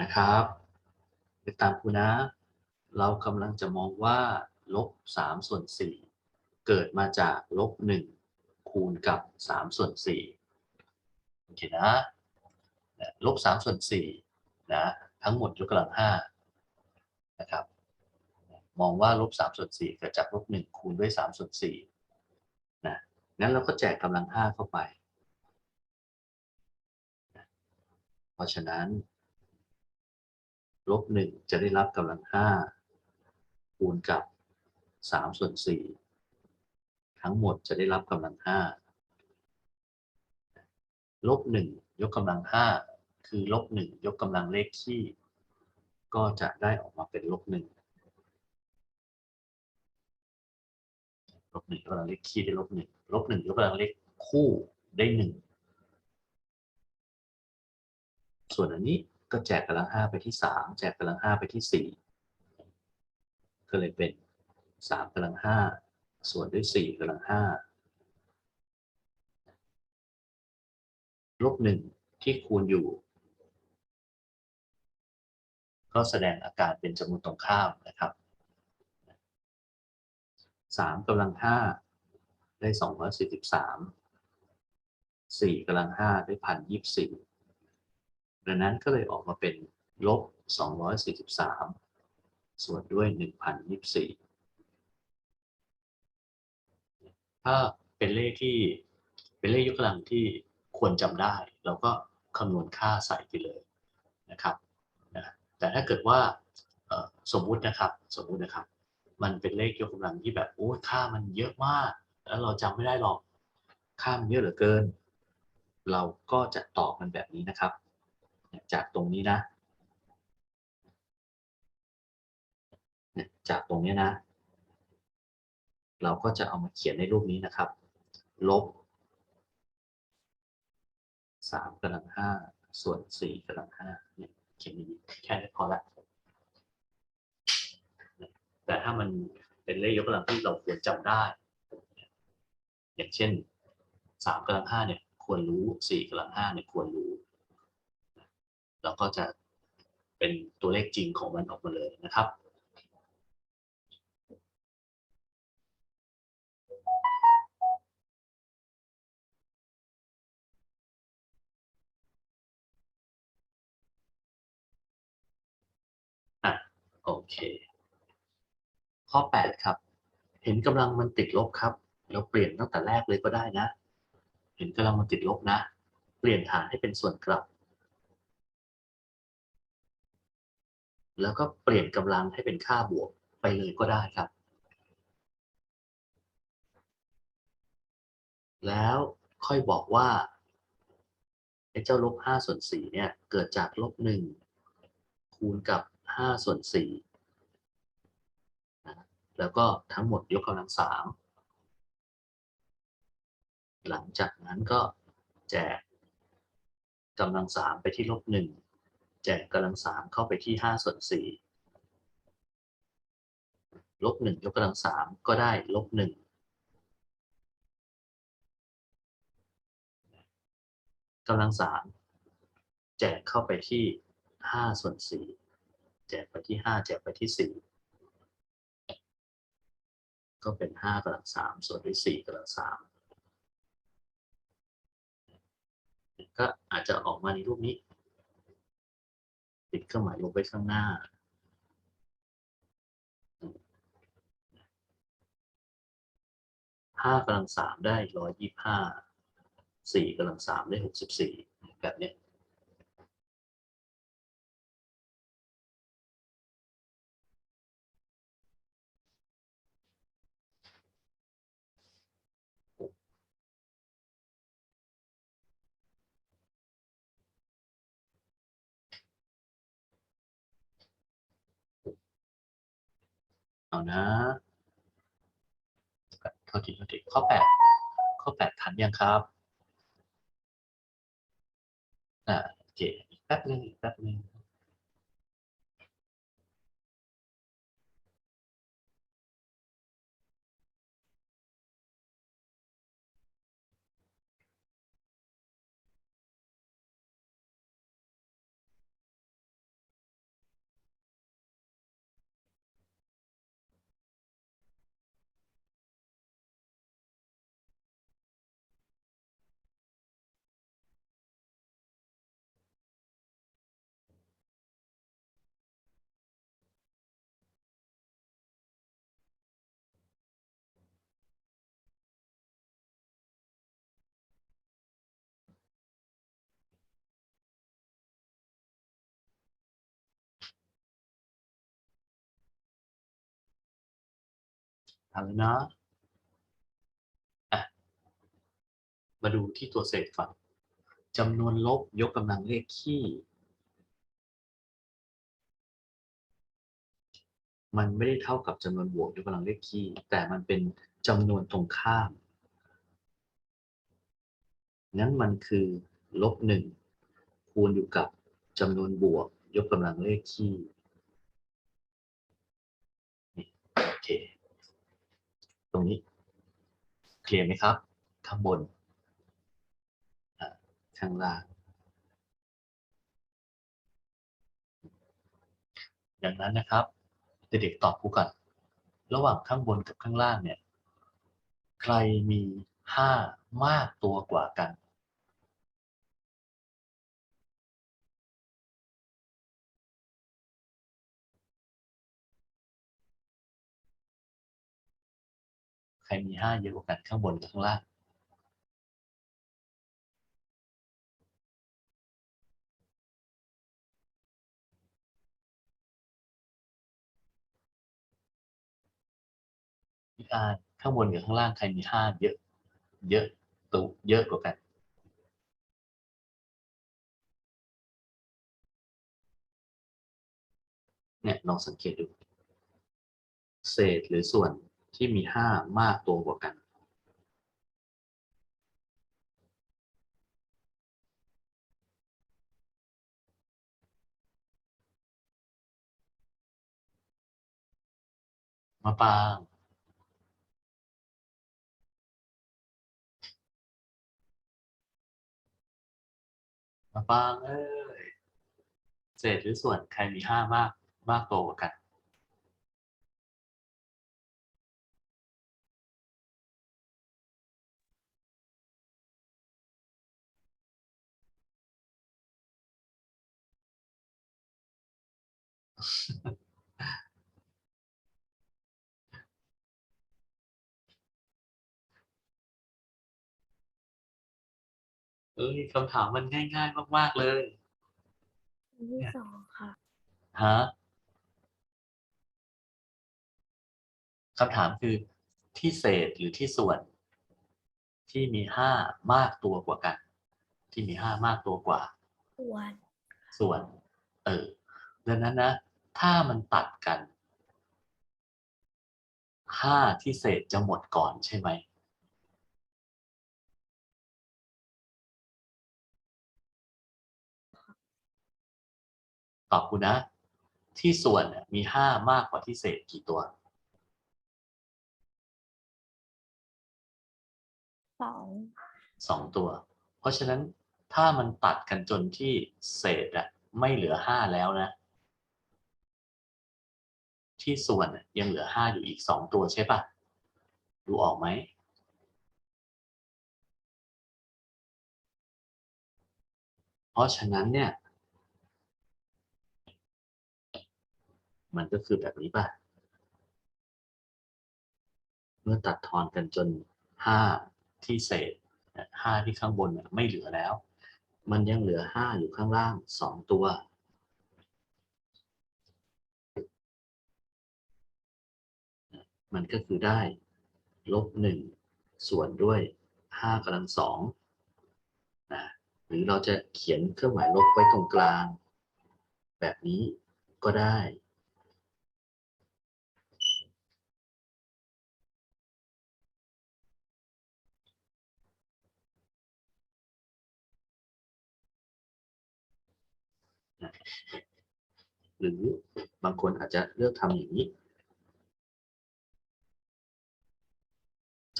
นะครับติดตามครูนะ เรากำลังจะมองว่าลบสามส่วนสี่เกิดมาจากลบหนึ่งคูณกับสามส่วนสี่โอเคนะนะลบสามส่วนสี่นะทั้งหมดยกกำลังห้านะครับมองว่าลบสามส่วนสี่เกิดจากลบหนึ่งคูณด้วยสามส่วนสี่นะงั้นเราก็แจกกำลังห้าเข้าไป เพราะฉะนั้น ลบหนึ่งจะได้รับกำลังห้าคูณกับสามส่วนสี่ทั้งหมดจะได้รับกำลังห้าลบหนึ่งยกกำลังห้าคือลบหนึ่งยกกำลังเลขคี่ก็จะได้ออกมาเป็นลบหนึ่งลบหนึ่งยกกำลังเลขคี่ได้ลบหนึ่งลบหนึ่งยกกำลังเลขคู่ได้หนึ่งส่วนอันนี้ ก็แจกกำลังห้าไปที่สามแจกกำลังห้าไปที่สี่ก็เลยเป็นสามกำลังห้าส่วนด้วยสี่กำลังห้าลบหนึ่งที่คูณอยู่ ก็แสดงอาการเป็นจำนวนตรงข้ามนะครับสามกำลังห้าได้สองร้อยสี่สิบสามสี่กำลังห้าได้พันยี่สิบสี่ ดังนั้นก็เลยออกมาเป็นลบสองร้อยสี่สิบสามส่วนด้วยหนึ่งพันยี่สิบสี่ถ้าเป็นเลขที่เป็นเลขยกกำลังที่ควรจำได้ เราก็คำนวณค่าใส่ไปเลยนะครับนะแต่ถ้าเกิดว่าสมมุตินะครับสมมุตินะครับ มันเป็นเลขยกกำลังที่แบบโอ้ค่ามันเยอะมาก แล้วเราจำไม่ได้หรอกค่ามันเยอะเหลือเกิน เราก็จะตอบมันแบบนี้นะครับ จากตรงนี้นะ จากตรงนี้นะ เราก็จะเอามาเขียนในรูปนี้นะครับ ลบสามกำลังห้าส่วนสี่กำลังห้าเนี่ยเขียนอย่างนี้แค่นี้พอละแต่ถ้ามันเป็นเลขยกกำลังที่เราควรจำได้ อย่างเช่นสามกำลังห้าเนี่ยควรรู้สี่กำลังห้าเนี่ยควรรู้ เราก็จะเป็นตัวเลขจริงของมันออกมาเลยนะครับอะโอเค ข้อ 8 ครับ เห็นกำลังมันติดลบครับ เราเปลี่ยนตั้งแต่แรกเลยก็ได้นะ เห็นกำลังมันติดลบนะ เปลี่ยนฐานให้เป็นส่วนกลับ แล้วก็เปลี่ยนกำลังให้เป็นค่าบวกไปเลยก็ได้ครับ แล้วค่อยบอกว่าไอ้เจ้าลบ5ส่วน4เนี่ย เกิดจากลบ1คูณกับ5ส่วน4นะแล้วก็ทั้งหมดยกกำลังสามหลังจากนั้นก็แจกกำลังสามไปที่ลบหนึ่ง จกกำลังสามเข้าไปที่5ส่วน4ลบหนึ่งยกกำลังสามก็ได้ลบหนึ่งกำลังสามแจกเข้าไปที่5ส่วน4แจกไปที่ห้าแจกไปที่สี่ก็เป็นห้ากำลังสามส่วนด้วยสี่กำลังสามก็อาจจะออกมาในรูปนี้ ติดเครื่องหมายลบไว้ข้างหน้า ห้ากำลังสามได้ร้อยยี่ห้า สี่กำลังสามได้หกสิบสี่แบบเนี้ เอานะโทษทีโทษทีข้อแปดข้อแปดทันยังครับอ่าโอเคอีกแป๊บนึงอีกแป๊บนึง ทำแล้วนะอะมาดูที่ตัวเศษฝั่งจำนวนลบยกกำลังเลขคี่มันไม่ได้เท่ากับจำนวนบวกยกกำลังเลขคี่แต่มันเป็นจำนวนตรงข้ามงั้นมันคือลบหนึ่งคูณอยู่กับจำนวนบวกยกกำลังเลขคี่นี่โอเค ตรงนี้เคลียร์ไหมครับ ข้างบนข้างล่าง ดังนั้นนะครับ เด็กๆตอบครูก่อน ระหว่างข้างบนกับข้างล่างเนี่ย ใครมีห้ามากตัวกว่ากัน ใครมีห้าเยอะกว่ากันข้างบนกับข้างล่างอีกอันข้างบนกับข้างล่างใครมีห้าเยอะ เยอะตัวเยอะกว่ากันเนี่ยลองสังเกตดู เศษหรือส่วน ที่มีห้ามากตัวกว่ากัน มาปางมาปางเอ้ยเศษหรือส่วนใครมีห้ามากมากตัวกว่ากัน เอ้ยคำถามมันง่าย ๆ มากๆเลยอันที่สองค่ะฮะคำถามคือที่เศษหรือที่ส่วน ที่มีห้ามากตัวกว่ากัน ที่มีห้ามากตัวกว่าส่วนส่วน เออดังนั้นนะ ถ้ามันตัดกันห้าที่เศษจะหมดก่อนใช่ไหม ตอบกูนะ ที่ส่วนน่ะมีห้ามากกว่าที่เศษกี่ตัวสองสองตัว เพราะฉะนั้นถ้ามันตัดกันจนที่เศษอะไม่เหลือห้าแล้วนะ ที่ส่วนยังเหลือห้าอยู่อีกสองตัวใช่ปะดูออกไหมเพราะฉะนั้นเนี่ย มันก็คือแบบนี้ป่ะ เมื่อตัดทอนกันจนห้าที่เศษห้าที่ข้างบนไม่เหลือแล้ว มันยังเหลือห้าอยู่ข้างล่างสองตัว มันก็คือได้ลบหนึ่งส่วนด้วยห้ากำลังสองนะหรือเราจะเขียนเครื่องหมายลบไว้ตรงกลาง แบบนี้ก็ได้ หรือบางคนอาจจะเลือกทำอย่างนี้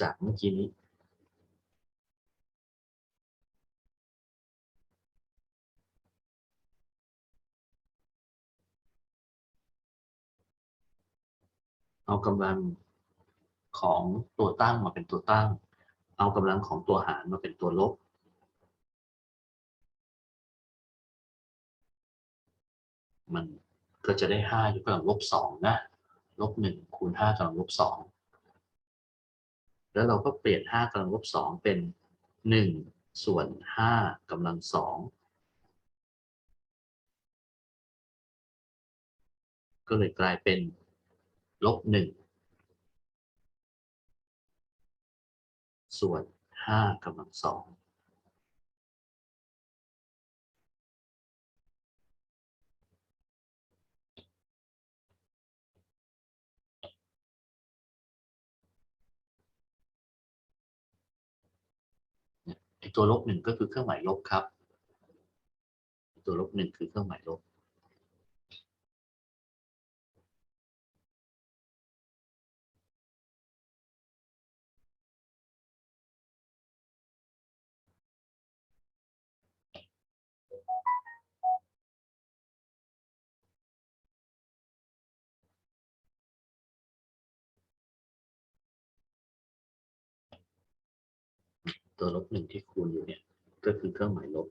จากเมื่อกี้นี้ เอากำลังของตัวตั้งมาเป็นตัวตั้ง เอากำลังของตัวหารมาเป็นตัวลบมันก็จะได้ห้ายกกำลังลบสองนะ ลบหนึ่งคูณห้ากำลังลบสอง แล้วเราก็เปลี่ยน 5กำลังลบ2เป็น 1 ส่วน 5กำลัง2ก็เลยกลายเป็นลบ1ส่วน5กำลัง2 ตัวลบหนึ่งก็คือเครื่องหมายลบครับ ตัวลบหนึ่งคือเครื่องหมายลบ ตัวลบหนึ่งที่คูณอยู่เนี่ย ก็คือเครื่องหมายลบ